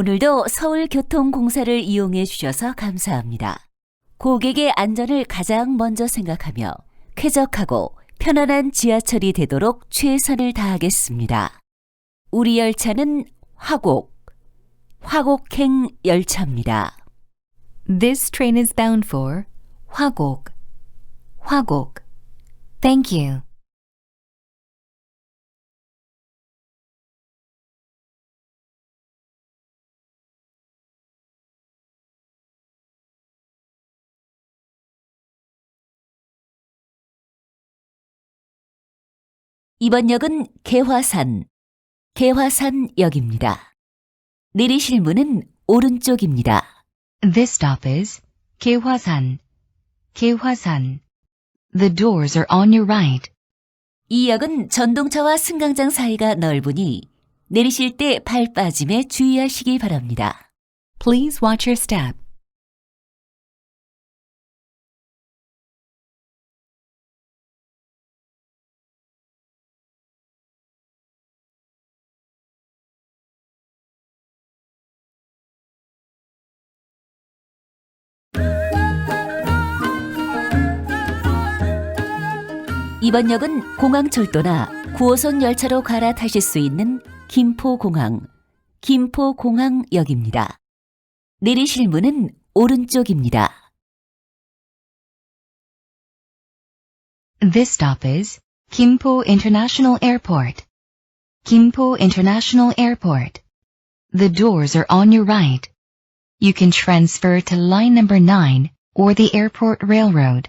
오늘도 서울교통공사를 이용해 주셔서 감사합니다. 고객의 안전을 가장 먼저 생각하며 쾌적하고 편안한 지하철이 되도록 최선을 다하겠습니다. 우리 열차는 화곡, 화곡행 열차입니다. This train is bound for 화곡. 화곡. Thank you. 이번 역은 개화산, 개화산역입니다. 내리실 문은 오른쪽입니다. This stop is 개화산. 개화산. The doors are on your right. 이 역은 전동차와 승강장 사이가 넓으니 내리실 때 발 빠짐에 주의하시기 바랍니다. Please watch your step. 이번 역은 공항철도나 9호선 열차로 갈아타실 수 있는 김포공항, 김포공항역입니다. 내리실 문은 오른쪽입니다. This stop is Kimpo International Airport. Kimpo International Airport. The doors are on your right. You can transfer to line number 9 or the airport railroad.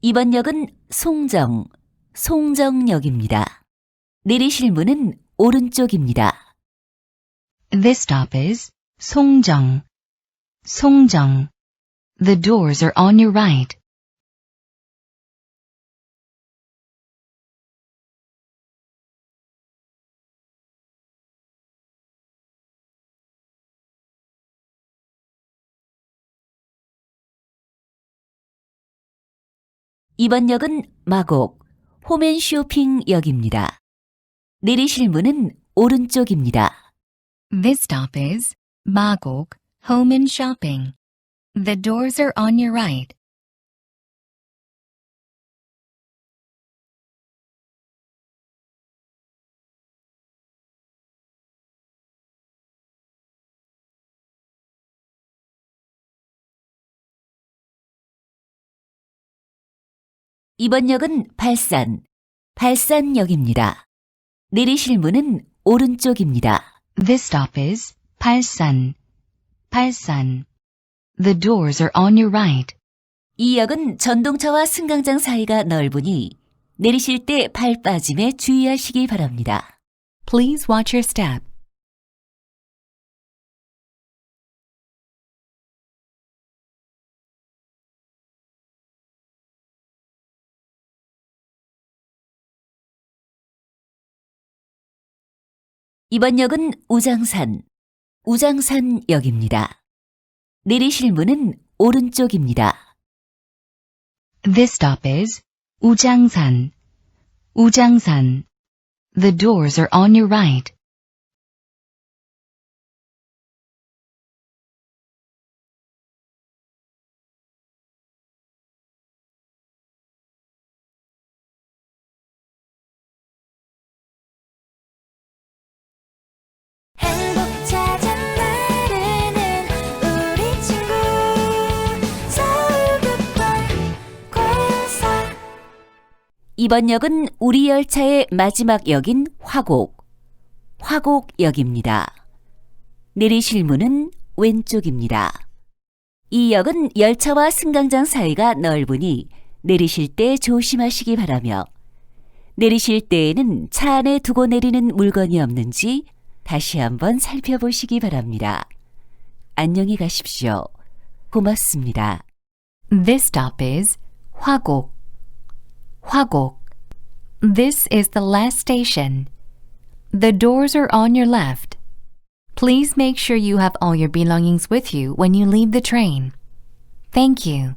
이번 역은 송정, 송정역입니다. 내리실 문은 오른쪽입니다. This stop is 송정. 송정. The doors are on your right. 이번 역은 마곡, 홈앤쇼핑역입니다. 내리실 문은 오른쪽입니다. This stop is Magog Home and Shopping. The doors are on your right. 이번 역은 발산, 발산역입니다. 내리실 문은 오른쪽입니다. This stop is Palsan. Palsan. The doors are on your right. 이 역은 전동차와 승강장 사이가 넓으니 내리실 때 발 빠짐에 주의하시기 바랍니다. Please watch your step. 이번 역은 우장산, 우장산역입니다. 내리실 문은 오른쪽입니다. This stop is Ujangsan. Ujangsan. The doors are on your right. 이번 역은 우리 열차의 마지막 역인 화곡, 화곡역입니다. 내리실 문은 왼쪽입니다. 이 역은 열차와 승강장 사이가 넓으니 내리실 때 조심하시기 바라며 내리실 때에는 차 안에 두고 내리는 물건이 없는지 다시 한번 살펴보시기 바랍니다. 안녕히 가십시오. 고맙습니다. This stop is 화곡. 화곡. This is the last station. The doors are on your left. Please make sure you have all your belongings with you when you leave the train. Thank you.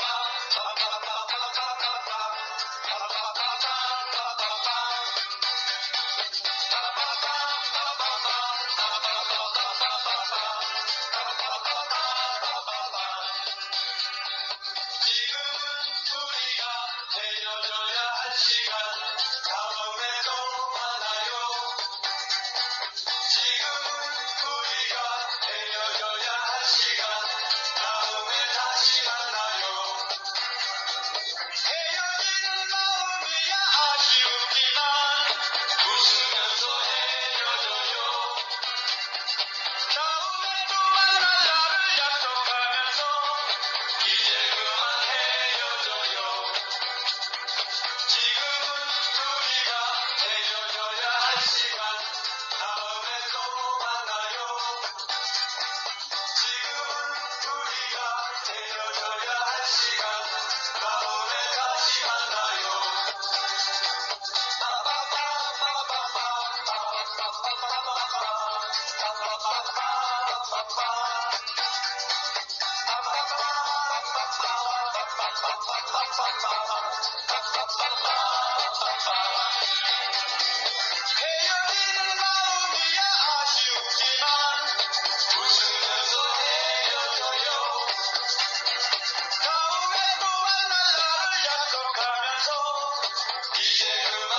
Oh, Diego.